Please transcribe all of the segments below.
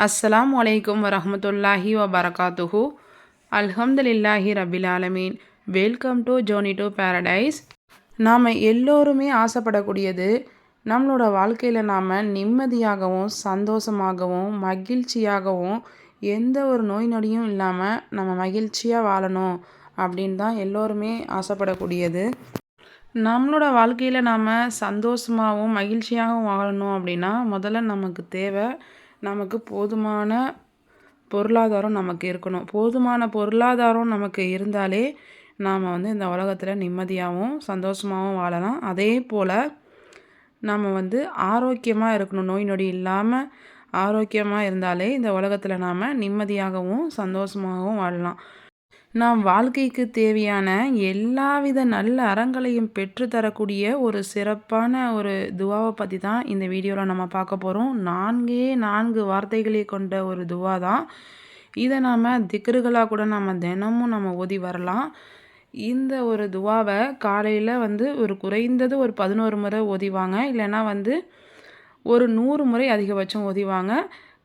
அஸ்ஸலாம் வலைக்கம் வரமத்துல்லாஹி வபரகாத்துஹு அல்ஹம்துலில்லாஹி ரபில் ஆலமீன் welcome to Johnny to paradise நாம் எல்லோருமே ஆசைப்படக்கூடியது நம்மளோட வாழ்க்கையில் நாம் நிம்மதியாகவும் சந்தோஷமாகவும் மகிழ்ச்சியாகவும் எந்த ஒரு நோய் நொடியும் இல்லாமல் நம்ம மகிழ்ச்சியாக வாழணும் அப்படின்னு தான் எல்லோருமே ஆசைப்படக்கூடியது. நம்மளோட வாழ்க்கையில் நாம் சந்தோஷமாகவும் மகிழ்ச்சியாகவும் வாழணும் அப்படின்னா முதல்ல நமக்கு தேவை நமக்கு போதுமான பொருளாதாரம் நமக்கு இருக்கணும். போதுமான பொருளாதாரம் நமக்கு இருந்தாலே நாம் வந்து இந்த உலகத்தில் நிம்மதியாகவும் சந்தோஷமாகவும் வாழலாம். அதே போல் நம்ம வந்து ஆரோக்கியமாக இருக்கணும். நோய் நொடி இல்லாமல் ஆரோக்கியமாக இருந்தாலே இந்த உலகத்தில் நாம் நிம்மதியாகவும் சந்தோஷமாகவும் வாழலாம். நாம் வாழ்க்கைக்கு தேவையான எல்லாவித நல்ல அறங்களையும் பெற்றுத்தரக்கூடிய ஒரு சிறப்பான ஒரு துவாவை பற்றி தான் இந்த வீடியோவில் நம்ம பார்க்க போகிறோம் நான்கே நான்கு வார்த்தைகளை கொண்ட ஒரு துவா தான். இதை நாம் திக்ருகளாக கூட நம்ம தினமும் நம்ம ஓதி வரலாம். இந்த ஒரு துவாவை காலையில் வந்து ஒரு குறைந்தது ஒரு பதினோரு முறை ஓதிவாங்க இல்லைன்னா வந்து ஒரு நூறு முறை அதிகபட்சம் ஓதிவாங்க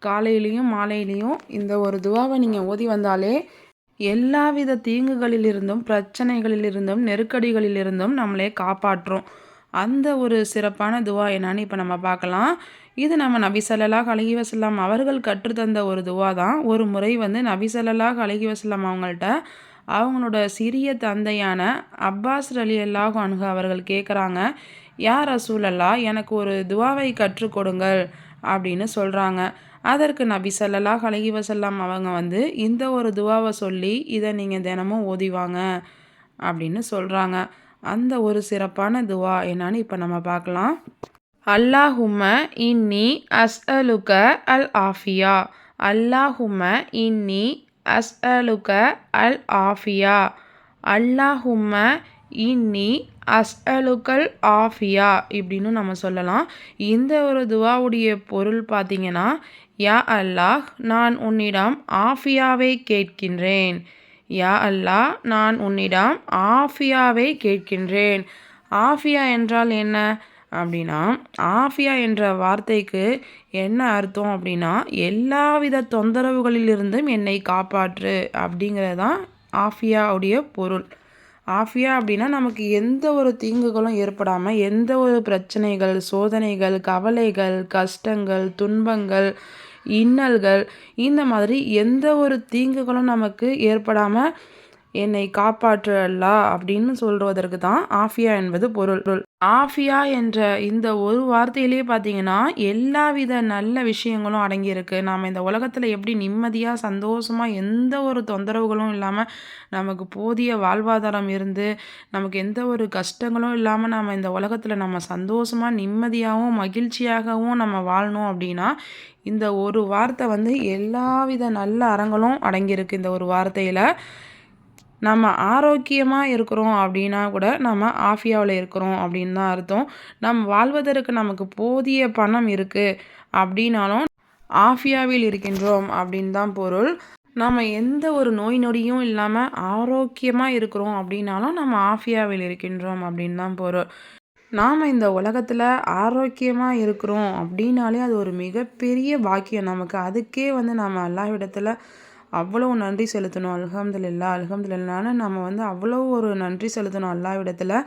காலையிலையும் மாலையிலையும் இந்த ஒரு துவாவை நீங்கள் ஓதி வந்தாலே எல்லாவித தீங்குகளிலிருந்தும் பிரச்சனைகளிலிருந்தும் நெருக்கடிகளிலிருந்தும் நம்மளே காப்பாற்றும். அந்த ஒரு சிறப்பான துவா என்னன்னு இப்போ நம்ம பார்க்கலாம். இது நம்ம நபிசல்லாஹ் அழகி வசல்லாம் அவர்கள் கற்றுத்தந்த ஒரு துவா தான். ஒரு முறை வந்து நபிசல்லாஹ் அழகி வசல்லாம் அவங்கள்ட்ட அவங்களோட சிறிய தந்தையான அப்பாஸ் அலி அல்லாஹ் அணுக அவர்கள் கேட்குறாங்க யார் ரசூலல்லா எனக்கு ஒரு துவாவை கற்றுக் கொடுங்கள் அப்படின்னு சொல்கிறாங்க அதற்கு நபி சல்லல்லாஹ் அலஹி வசல்லாம் அவங்க வந்து இந்த ஒரு துவாவை சொல்லி இதை நீங்கள் தினமும் ஓதிவாங்க அப்படின்னு சொல்கிறாங்க அந்த ஒரு சிறப்பான துவா என்னான்னு இப்போ நம்ம பார்க்கலாம். அல்லாஹும இன்னி அஸ்அலுக அல் ஆஃபியா அல்லாஹும இன்னி அஸ்அலுக அல் ஆஃபியா அல்லாஹும இன்னி அஸ்அலுக்கல் ஆஃபியா இப்படின்னு நம்ம சொல்லலாம். இந்த ஒரு துவாவுடைய பொருள் பார்த்திங்கன்னா யா அல்லாஹ் நான் உன்னிடம் ஆஃபியாவை கேட்கின்றேன். யா அல்லாஹ் நான் உன்னிடம் ஆஃபியாவை கேட்கின்றேன். ஆஃபியா என்றால் என்ன? அப்படின்னா ஆஃபியா என்ற வார்த்தைக்கு என்ன அர்த்தம் அப்படின்னா எல்லாவித தொந்தரவுகளிலிருந்தும் என்னை காப்பாற்று அப்படிங்கிறது தான் ஆஃபியாவுடைய பொருள். ஆஃபியா அப்படின்னா நமக்கு எந்த ஒரு தீங்குகளும் ஏற்படாமல் எந்த ஒரு பிரச்சனைகள் சோதனைகள் கவலைகள் கஷ்டங்கள் துன்பங்கள் இன்னல்கள் இந்த மாதிரி எந்த ஒரு தீங்குகளும் நமக்கு ஏற்படாமல் என்னை காப்பாற்றல்லா அப்படின்னு சொல்வதற்கு தான் ஆஃபியா என்பது பொருள். ஆஃபியா என்ற இந்த ஒரு வார்த்தையிலே பார்த்தீங்கன்னா எல்லாவித நல்ல விஷயங்களும் அடங்கியிருக்கு. நாம் இந்த உலகத்தில் எப்படி நிம்மதியாக சந்தோஷமாக எந்த ஒரு தொந்தரவுகளும் இல்லாமல் நமக்கு போதிய வாழ்வாதாரம் இருந்து நமக்கு எந்த ஒரு கஷ்டங்களும் இல்லாமல் நம்ம இந்த உலகத்தில் நம்ம சந்தோஷமாக நிம்மதியாகவும் மகிழ்ச்சியாகவும் நம்ம வாழணும் அப்படின்னா இந்த ஒரு வார்த்தை வந்து எல்லாவித நல்ல அறங்களும் அடங்கியிருக்கு இந்த ஒரு வார்த்தையில். நம்ம ஆரோக்கியமாக இருக்கிறோம் அப்படின்னா கூட நம்ம ஆஃபியாவில் இருக்கிறோம் அப்படின்னு தான் அர்த்தம். நம் வாழ்வதற்கு நமக்கு போதிய பணம் இருக்குது அப்படின்னாலும் ஆஃபியாவில் இருக்கின்றோம் அப்படின்னு தான் பொருள். நம்ம எந்த ஒரு நோய் நொடியும் இல்லாமல் ஆரோக்கியமாக இருக்கிறோம் அப்படின்னாலும் நம்ம ஆஃபியாவில் இருக்கின்றோம் அப்படின்னு தான் பொருள். நாம் இந்த உலகத்தில் ஆரோக்கியமாக இருக்கிறோம் அப்படின்னாலே அது ஒரு மிகப்பெரிய பாக்கியம். நமக்கு அதுக்கே வந்து நம்ம எல்லா இடத்துல அவ்வளோ நன்றி செலுத்தணும். அல்ஹம்துலில்லா அல்ஹம்துலில்லான்னு நம்ம வந்து அவ்வளோ ஒரு நன்றி செலுத்தணும் அல்லாவிடத்தில்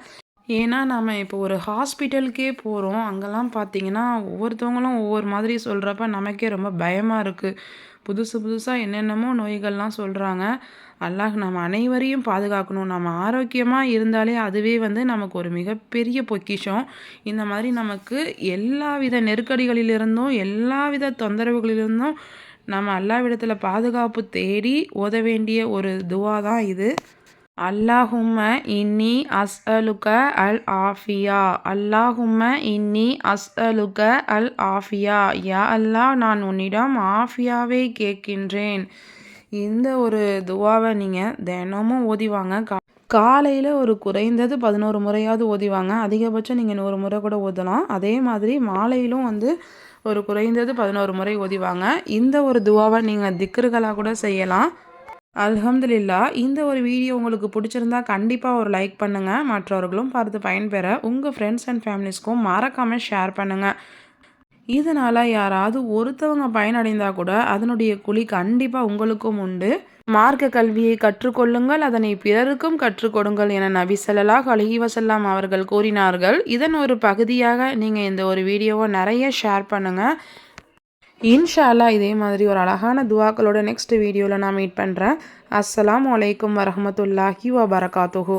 ஏன்னா நம்ம இப்போ ஒரு ஹாஸ்பிட்டலுக்கே போகிறோம் அங்கெல்லாம் பார்த்தீங்கன்னா ஒவ்வொருத்தவங்களும் ஒவ்வொரு மாதிரி சொல்கிறப்ப நமக்கே ரொம்ப பயமாக இருக்குது புதுசு புதுசாக என்னென்னமோ நோய்கள்லாம் சொல்கிறாங்க அல்லாஹ் நம்ம அனைவரையும் பாதுகாக்கணும். நம்ம ஆரோக்கியமாக இருந்தாலே அதுவே வந்து நமக்கு ஒரு மிகப்பெரிய பொக்கிஷம். இந்த மாதிரி நமக்கு எல்லா வித நெருக்கடிகளிலிருந்தும் எல்லா வித தொந்தரவுகளிலிருந்தும் நம்ம அல்லாவிடத்தில் பாதுகாப்பு தேடி ஓத வேண்டிய ஒரு துவா தான் இது. அல்லாஹும்ம இன்னி அஸ்அலுக அல் ஆஃபியா. அல்லாஹும்ம இன்னி அஸ்அலுக அல் ஆஃபியா. யா அல்லாஹ் நான் உன்னிடம் ஆஃபியாவை கேட்கின்றேன். இந்த ஒரு துவாவை நீங்கள் தினமும் ஓதிவாங்க. கா காலையில் ஒரு குறைந்தது பதினோரு முறையாவது ஓதிவாங்க. அதிகபட்சம் நீங்கள் நூறு முறை கூட ஓதலாம். அதே மாதிரி மாலையிலும் வந்து ஒரு குறைந்தது பதினோரு முறை ஓதிவாங்க. இந்த ஒரு துவாவை நீங்கள் திக்கர்களாக கூட செய்யலாம். அல்ஹம்துலில்லா இந்த ஒரு வீடியோ உங்களுக்கு பிடிச்சிருந்தா கண்டிப்பாக ஒரு லைக் பண்ணுங்கள் மற்றவர்களும் பார்த்து பயன்பெற உங்கள் ஃப்ரெண்ட்ஸ் அண்ட் ஃபேமிலிஸ்க்கும் மறக்காமல் ஷேர் பண்ணுங்கள் இதனால் யாராவது ஒருத்தவங்க பயனடைந்தால் கூட அதனுடைய குழி கண்டிப்பாக உங்களுக்கும் உண்டு. மார்க்க கல்வியை கற்றுக்கொள்ளுங்கள் அதனை பிறருக்கும் கற்றுக்கொடுங்கள் என நபி ஸல்லல்லாஹு அலைஹி அவர்கள் கூறினார்கள். இதன் ஒரு பகுதியாக நீங்கள் இந்த ஒரு வீடியோவை நிறைய ஷேர் பண்ணுங்கள் இன்ஷால்லா இதே மாதிரி ஒரு அழகான துவாக்களோட நெக்ஸ்ட் வீடியோவில் நான் மீட் பண்ணுறேன் அஸ்லாம் அலைக்கும் வரமத்துல்லாஹி வபரகாத்துஹூ.